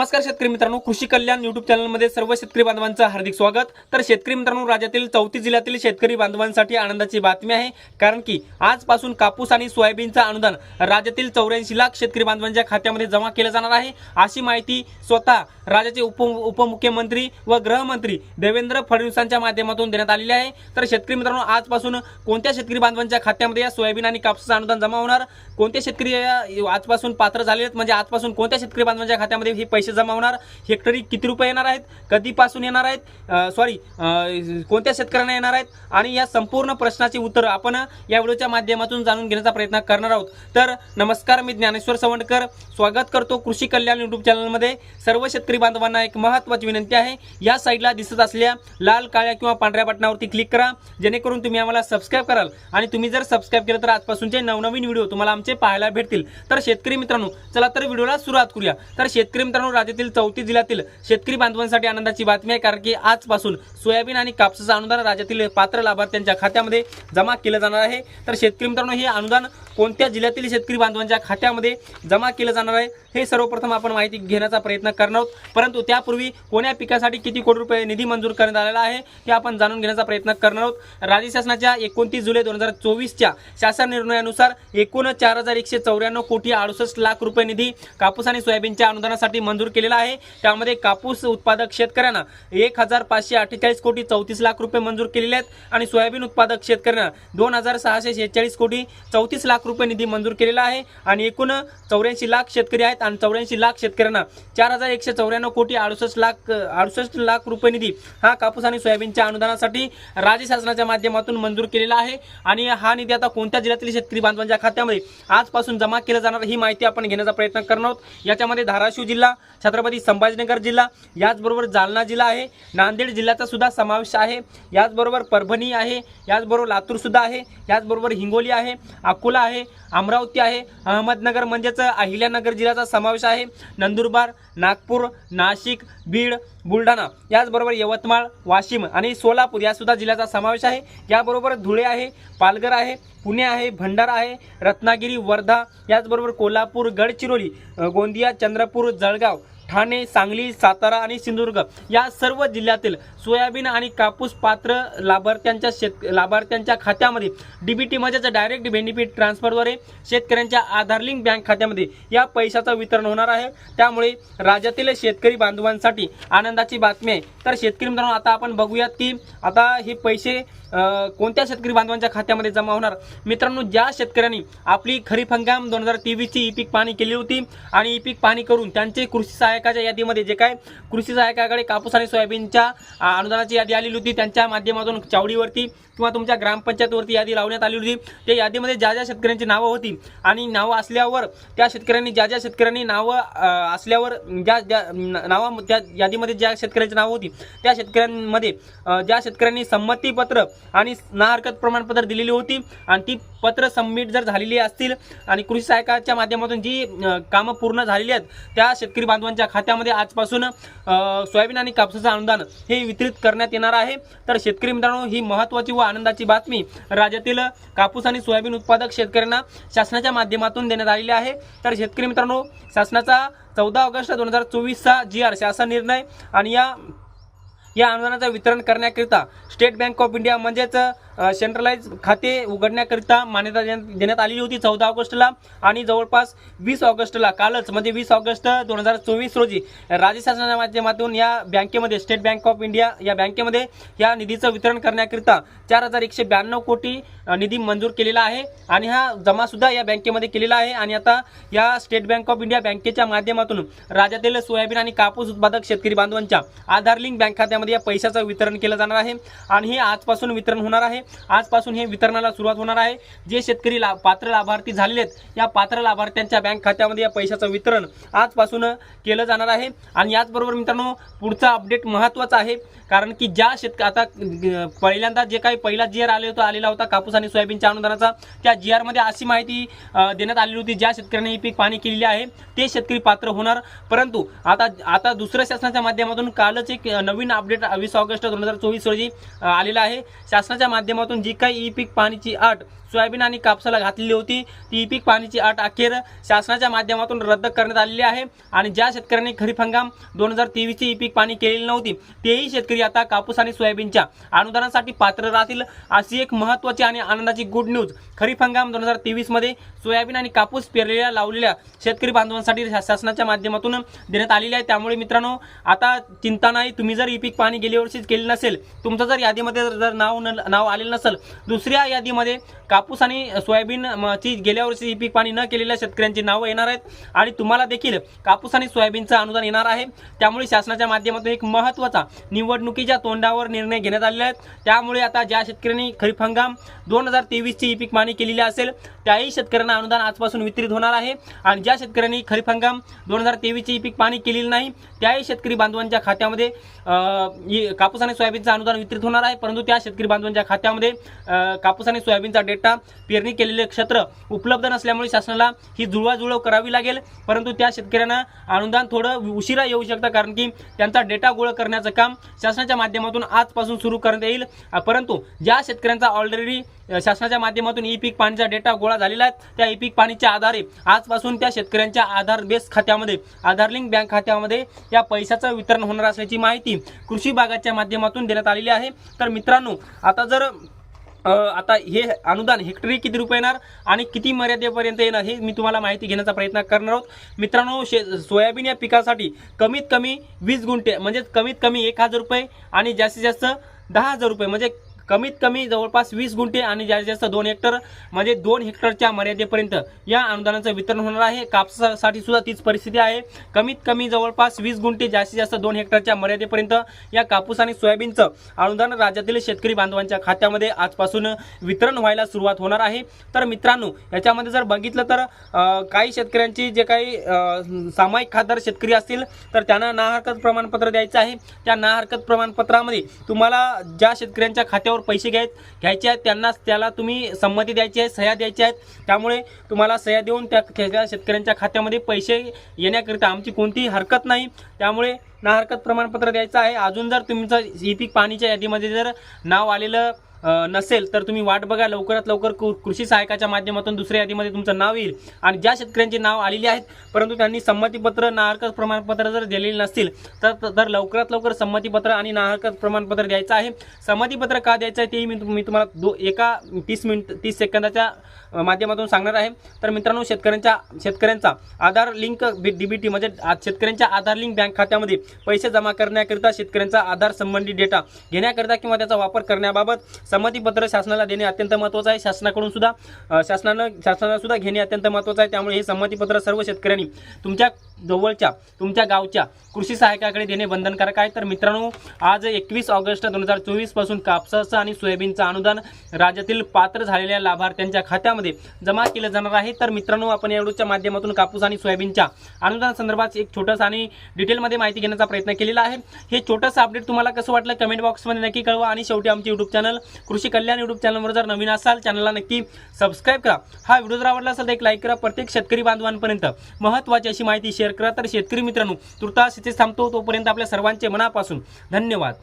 नमस्कार शेतकरी मित्रांनो कृषी कल्याण युट्यूब चॅनलमध्ये सर्व शेतकरी बांधवांचं हार्दिक स्वागत. तर शेतकरी मित्रांनो राज्यातील चौथी जिल्ह्यातील शेतकरी बांधवांसाठी आनंदाची बातमी आहे. कारण की आजपासून कापूस आणि सोयाबीनचं अनुदान राज्यातील चौऱ्याऐंशी लाख शेतकरी बांधवांच्या खात्यामध्ये जमा केलं जाणार आहे. अशी माहिती स्वतः राज्याचे उप उपमुख्यमंत्री व गृहमंत्री देवेंद्र फडणवीसांच्या माध्यमातून देण्यात आलेली आहे. तर शेतकरी मित्रांनो आजपासून कोणत्या शेतकरी बांधवांच्या खात्यामध्ये या सोयाबीन आणि कापसाचं अनुदान जमा होणार? कोणते शेतकरी आजपासून पात्र झाले आहेत म्हणजे आजपासून कोणत्या शेतकरी बांधवांच्या खात्यामध्ये हे पैसे जमा होणार हेक्टरी किती रुपये येणार आहेत कधीपासून येणार आहेत सॉरी कोणत्या शेतकऱ्यांना येणार आहेत? आणि या संपूर्ण प्रश्नाचे उत्तर आपण या व्हिडिओच्या माध्यमातून जाणून घेण्याचा प्रयत्न करणार आहोत. तर नमस्कार मी ज्ञानेश्वर सवंडकर. स्वागत करतो कृषी कल्याण युट्यूब चॅनलमध्ये सर्व शेतकरी बांधवांना एक महत्त्वाची विनंती आहे. या साईडला दिसत असलेल्या लाल काळ्या किंवा पांढऱ्या बटनावरती क्लिक करा. जेणेकरून तुम्ही आम्हाला सबस्क्राईब कराल. आणि तुम्ही जर सबस्क्राईब केलं तर आजपासूनचे नवनवीन व्हिडिओ तुम्हाला आमचे पाहायला भेटतील. तर शेतकरी मित्रांनो चला तर व्हिडिओला सुरुवात करूया. तर शेतकरी मित्रांनो राज्यातील चौतीस जिल्ह्यातील शेतकरी बांधवांसाठी आनंदाची बातमी आहे कारण की आजपासून सोयाबीन आणि कापसाचं अनुदान राज्यातील पात्र लाभार्थ्यांच्या खात्यामध्ये जमा केलं जाणार आहे. तर शेतकरी मित्रांनो हे अनुदान कोणत्या जिल्ह्यातील शेतकरी बांधवांच्या खात्यामध्ये जमा केलं जाणार आहे हे सर्वप्रथम आपण माहिती घेण्याचा प्रयत्न करणार आहोत. परंतु त्यापूर्वी कोण्या पिकासाठी किती कोटी रुपये निधी मंजूर करण्यात आलेला आहे हे आपण जाणून घेण्याचा प्रयत्न करणार आहोत. राज्य शासनाच्या एकोणतीस जुलै दोन हजार चोवीसच्या शासन निर्णयानुसार एकूण चार हजार एकशे चौऱ्याण्णव कोटी अडुसष्ट लाख रुपये निधी कापूस आणि सोयाबीनच्या अनुदानासाठी मंजूर केलेला आहे. त्यामध्ये कापूस उत्पादक शेतकऱ्यांना एक हजार पाचशे अठ्ठेचाळीस कोटी चौतीस लाख रुपये मंजूर केलेले आहेत आणि सोयाबीन उत्पादक शेतकऱ्यांना दोन हजार सहाशे शेहेचाळीस कोटी चौतीस लाख रुपये निधी मंजूर केलेला आहे आणि एकूण चौऱ्याऐंशी लाख शेतकरी आहेत आणि चौऱ्याऐंशी लाख शेतकऱ्यांना चार हजार एकशे चौऱ्याण्णव कोटी अडुसष्ट लाख अडुसष्ट लाख रुपये निधी हा कापूस आणि सोयाबीनच्या अनुदानासाठी राज्य शासनाच्या माध्यमातून मंजूर केलेला आहे. आणि हा निधी आता कोणत्या जिल्ह्यातील शेतकरी बांधवांच्या खात्यामध्ये आजपासून जमा केला जाणार ही माहिती आपण घेण्याचा प्रयत्न करणार आहोत. याच्यामध्ये धाराशिव जिल्हा छत्रपती संभाजीनगर जिल्हा याचबरोबर जालना जिल्हा आहे नांदेड जिल्ह्याचा सुद्धा समावेश आहे याचबरोबर परभणी आहे याचबरोबर लातूर सुद्धा आहे याचबरोबर हिंगोली आहे अकोला आहे आहे अमरावती आहे अहमदनगर म्हणजेच अहिल्यानगर जिल्ह्याचा समावेश आहे. नंदुरबार नागपूर नाशिक बीड बुलढाणा याचबरोबर यवतमाळ वाशिम आणि सोलापूर यासुद्धा जिल्ह्याचा समावेश आहे. याबरोबर धुळे आहे पालघर आहे पुणे आहे भंडारा आहे रत्नागिरी वर्धा याचबरोबर कोल्हापूर गडचिरोली गोंदिया चंद्रपूर जळगाव ठाणे सांगली सातारा आणि सिंधुदुर्ग या सर्व जिल्ह्यातील सोयाबीन आणि कापूस पात्र लाभार्थ्यांच्या शेत लाभार्थ्यांच्या खात्यामध्ये डीबीटी म्हणजेच डायरेक्ट बेनिफिट ट्रान्सफरद्वारे शेतकऱ्यांच्या आधार लिंक बँक खात्यामध्ये या पैशाचं वितरण होणार आहे. त्यामुळे राज्यातील शेतकरी बांधवांसाठी आनंदाची बातमी आहे. तर शेतकरी मित्रांनो आता आपण बघूयात की आता हे पैसे कोणत्या शेतकरी बांधवांच्या खात्यामध्ये जमा होणार? मित्रांनो ज्या शेतकऱ्यांनी आपली खरीप हंगाम दोन हजार तेवीसची ई पीक पाहणी केली होती आणि ई पीक पाहणी करून त्यांचे कृषी सहायकाच्या यादीमध्ये जे काय कृषी सहायकाकडे कापूस आणि सोयाबीनच्या अनुदानाची यादी आलेली होती त्यांच्या माध्यमातून चावडीवरती किंवा तुमच्या ग्रामपंचायतवरती यादी लावण्यात आली होती. त्या यादीमध्ये ज्या ज्या शेतकऱ्यांची नावं होती आणि नावं असल्यावर त्या शेतकऱ्यांनी ज्या ज्या शेतकऱ्यांनी नावं असल्यावर ज्या ज्या नावा त्या यादीमध्ये ज्या शेतकऱ्यांची नावं होती त्या शेतकऱ्यांमध्ये ज्या शेतकऱ्यांनी संमतीपत्र आणि ना हरकत प्रमाणपत्र दिलेली होती आणि ती पत्र सबमिट जर झालेली असतील आणि कृषी सहायकाच्या माध्यमातून जी कामं पूर्ण झालेली आहेत त्या शेतकरी बांधवांच्या खात्यामध्ये आजपासून सोयाबीन आणि कापसाचं अनुदान हे वितरित करण्यात येणार आहे. तर शेतकरी मित्रांनो ही महत्त्वाची व आनंदाची बातमी राज्यातील कापूस आणि सोयाबीन उत्पादक शेतकऱ्यांना शासनाच्या माध्यमातून देण्यात आलेली आहे. तर शेतकरी मित्रांनो शासनाचा चौदा ऑगस्ट दोन हजार चोवीसचा जी आर शासन निर्णय आणि या या अनुदानाचं वितरण करण्याकरिता स्टेट बँक ऑफ इंडिया म्हणजेच सेंट्रलाइज खाते उघडण्याकरिता मान्यता देण्यात देण्यात आलेली होती चौदा ऑगस्टला आणि जवळपास वीस ऑगस्टला कालच म्हणजे वीस ऑगस्ट दोन हजार चोवीस रोजी राज्य शासनाच्या माध्यमातून या बँकेमध्ये स्टेट बँक ऑफ इंडिया या बँकेमध्ये या निधीचं वितरण करण्याकरिता चार हजार एकशे ब्याण्णव कोटी निधी मंजूर केलेला आहे आणि हा जमासुद्धा या बँकेमध्ये केलेला आहे आणि आता या स्टेट बँक ऑफ इंडिया बँकेच्या माध्यमातून राज्यातील सोयाबीन आणि कापूस उत्पादक शेतकरी बांधवांच्या आधार लिंक बँक खात्यामध्ये या पैशाचं वितरण केलं जाणार आहे आणि हे आजपासून वितरण होणार आहे. आजपासून हे वितरणाला सुरुवात होणार आहे. जे शेतकरी ला पात्र लाभार्थी झालेले आहेत या पात्र लाभार्थ्यांच्या बँक खात्यामध्ये या पैशाचं वितरण आजपासून केलं जाणार आहे. आणि याचबरोबर मित्रांनो पुढचा अपडेट महत्त्वाचा आहे कारण की ज्या शेतक आता पहिल्यांदा जे काही पहिला जी आर आले होता आलेला होता कापूस आणि सोयाबीनच्या अनुदानाचा त्या जी आरमध्ये अशी माहिती देण्यात आलेली होती ज्या शेतकऱ्यांनी ही पीक पाणी केलेली आहे ते शेतकरी पात्र होणार. परंतु आता आता दुसऱ्या शासनाच्या माध्यमातून कालच एक नवीन अपडेट वीस ऑगस्ट दोन हजार चोवीस रोजी आलेला आहे. शासनाच्या माध्यमातून माध्यमातून जी काही ई पीक पाणीची आट सोयाबीन आणि कापसाला घातलेली होती ती ई पीक पाणीची आट अखेर शासनाच्या माध्यमातून रद्द करण्यात आलेली आहे. आणि ज्या शेतकऱ्यांनी खरीप हंगाम दोन हजार तेवीसची ई पीक पाणी केलेली नव्हती तेही शेतकरी आता कापूस आणि सोयाबीनच्या अनुदानासाठी पात्र राहतील अशी एक महत्त्वाची आणि आनंदाची गुड न्यूज खरीप हंगाम दोन हजार तेवीसमध्ये सोयाबीन आणि कापूस पेरलेल्या लावलेल्या शेतकरी बांधवांसाठी शा- शासनाच्या माध्यमातून देण्यात आलेली आहे. त्यामुळे मित्रांनो आता चिंता नाही. तुम्ही जर ई पीक पाणी गेल्या वर्षीच केली नसेल तुमचं जर यादीमध्ये जर- नाव न नाव आलेलं नसेल. दुसऱ्या यादीमध्ये कापूस आणि सोयाबीन ची गेल्या वर्षी पीक पाणी न केलेल्या शेतकऱ्यांची नावं येणार आहेत. आणि तुम्हाला देखील कापूस आणि सोयाबीनचं अनुदान येणार आहे. त्यामुळे शासनाच्या माध्यमातून एक महत्त्वाचा निवडणुकीच्या तोंडावर निर्णय घेण्यात आलेले आहेत त्यामुळे आता ज्या शेतकऱ्यांनी खरीप हंगाम दोन हजार तेवीसची ई पीक पाणी केलेली असेल त्याही शेतकऱ्यांना अनुदान आजपासून वितरित होणार आहे. आणि ज्या शेतकऱ्यांनी खरीप हंगाम दोन हजार तेवीसची ई पीक पाणी केलेली नाही त्याही शेतकरी बांधवांच्या खात्यामध्ये कापूस आणि सोयाबीनचं अनुदान वितरित होणार आहे. परंतु त्या शेतकरी बांधवांच्या खात्यामध्ये अं, कापूस आणि सोयाबीनचा डेटा पेरणी केलेले क्षेत्र उपलब्ध नसल्यामुळे शासनाला ही जुळवाजुळव करावी लागेल. परंतु त्या शेतकऱ्यांना अनुदान थोडं उशिरा येऊ शकतं कारण की त्यांचा डेटा गोळा करण्याचं काम शासनाच्या माध्यमातून आजपासून सुरू करण्यात येईल. परंतु ज्या शेतकऱ्यांचा ऑलरेडी शासनाच्या माध्यमातून ई पीक पाणीचा डेटा गोळा झालेला आहे. त्या ई पीक पाणीच्या आधारे आजपासून त्या शेतकऱ्यांच्या आधार बेस खात्यामध्ये आधार लिंक बँक खात्यामध्ये या पैशाचं वितरण होणार असल्याची माहिती कृषी भागाच्या माध्यमातून देण्यात आलेली आहे. तर मित्रांनो आता जर आता हे अनुदान हेक्टरी किती रुपये येणार आणि किती मर्यादेपर्यंत येणार हे मी तुम्हाला माहिती घेण्याचा प्रयत्न करणार आहोत. मित्रांनो शे सोयाबीन या पिकासाठी कमीत कमी वीस गुंठे म्हणजेच कमीत कमी एक हजार रुपये आणि जास्तीत जास्त दहा हजार रुपये म्हणजे कमीत कमी जवळपास वीस गुंठे आणि जास्तीत जास्त दोन हेक्टर म्हणजे दोन हेक्टरच्या मर्यादेपर्यंत या अनुदानाचं वितरण होणार आहे. कापसासाठी सुद्धा तीच परिस्थिती आहे. कमीत कमी जवळपास वीस गुंठे जास्तीत जास्त दोन हेक्टरच्या मर्यादेपर्यंत या कापूस आणि सोयाबीनचं अनुदान राज्यातील शेतकरी बांधवांच्या खात्यामध्ये आजपासून वितरण व्हायला सुरुवात होणार आहे. तर मित्रांनो याच्यामध्ये जर बघितलं तर काही शेतकऱ्यांची जे काही सामायिक खासदार शेतकरी असतील तर त्यांना ना हरकत प्रमाणपत्र द्यायचं आहे. त्या ना हरकत प्रमाणपत्रामध्ये तुम्हाला ज्या शेतकऱ्यांच्या खात्यावर पैसे घ्यायत घ्यायचे आहेत. त्यांना त्याला तुम्ही संमती द्यायची आहे सह्या द्यायच्या आहेत. त्यामुळे तुम्हाला सह्या देऊन त्या शेतकऱ्यांच्या खात्यामध्ये पैसे येण्याकरिता आमची कोणतीही हरकत नाही. त्यामुळे ना हरकत प्रमाणपत्र द्यायचं आहे. अजून जर तुमचं ई पीक पाणीच्या यादीमध्ये जर नाव आलेलं नसेल तर तुम्ही वाट बघा लवकरात लवकर कृषी सहायकाच्या माध्यमातून दुसऱ्या यादीमध्ये तुमचं नाव येईल. आणि ज्या शेतकऱ्यांची नाव आलेली आहेत परंतु त्यांनी संमतीपत्र नाहरकत प्रमाणपत्र जर दिलेले नसतील तर तर लवकरात लवकर संमतीपत्र आणि नाहरकत प्रमाणपत्र द्यायचं आहे. संमतीपत्र का द्यायचं आहे तेही मी मी तुम्हाला दो एका तीस मिनिट तीस सेकंदाच्या माध्यमातून सांगणार आहे. तर मित्रांनो शेतकऱ्यांच्या शेतकऱ्यांचा आधार लिंक डीबीटी म्हणजे शेतकऱ्यांच्या आधार लिंक बँक खात्यामध्ये पैसे जमा करण्याकरिता शेतकऱ्यांचा आधार संबंधी डेटा घेण्याकरिता किंवा त्याचा वापर करण्याबाबत संमतीपत्र शासनाला देणे अत्यंत महत्त्वाचं आहे. शासनाकडून सुद्धा शासनानं शासनाला सुद्धा घेणे अत्यंत महत्त्वाचं आहे. त्यामुळे हे संमतीपत्र सर्व शेतकऱ्यांनी तुमच्या जवळच्या तुमच्या गावच्या कृषी सहायकाकडे देणे बंधनकारक आहे. तर मित्रांनो आज एकवीस ऑगस्ट दोन हजार चोवीसपासून कापसाचं आणि सोयाबीनचं अनुदान राज्यातील पात्र झालेल्या लाभार्थ्यांच्या खात्यामध्ये जमा केलं जाणार आहे. तर मित्रांनो आपण एवढूच्या माध्यमातून कापूस आणि सोयाबीनच्या अनुदान संदर्भात एक छोटंसं आणि डिटेलमध्ये माहिती घेण्याचा प्रयत्न केलेला आहे. हे छोटंसं अपडेट तुम्हाला कसं वाटलं? कमेंट बॉक्समध्ये नक्की कळवा आणि शेवटी आमचे यूट्यूब चॅनल कृषी कल्याण युट्यूब चॅनलवर जर नवीन असाल चॅनलला नक्की सबस्क्राईब करा. हा व्हिडिओ जर आवडला असेल तर एक लाईक करा. प्रत्येक शेतकरी बांधवांपर्यंत महत्त्वाची अशी माहिती शेअर करा. तर शेतकरी मित्रांनो तुर्तास इथेच थांबतो. तोपर्यंत आपल्या सर्वांचे मनापासून धन्यवाद.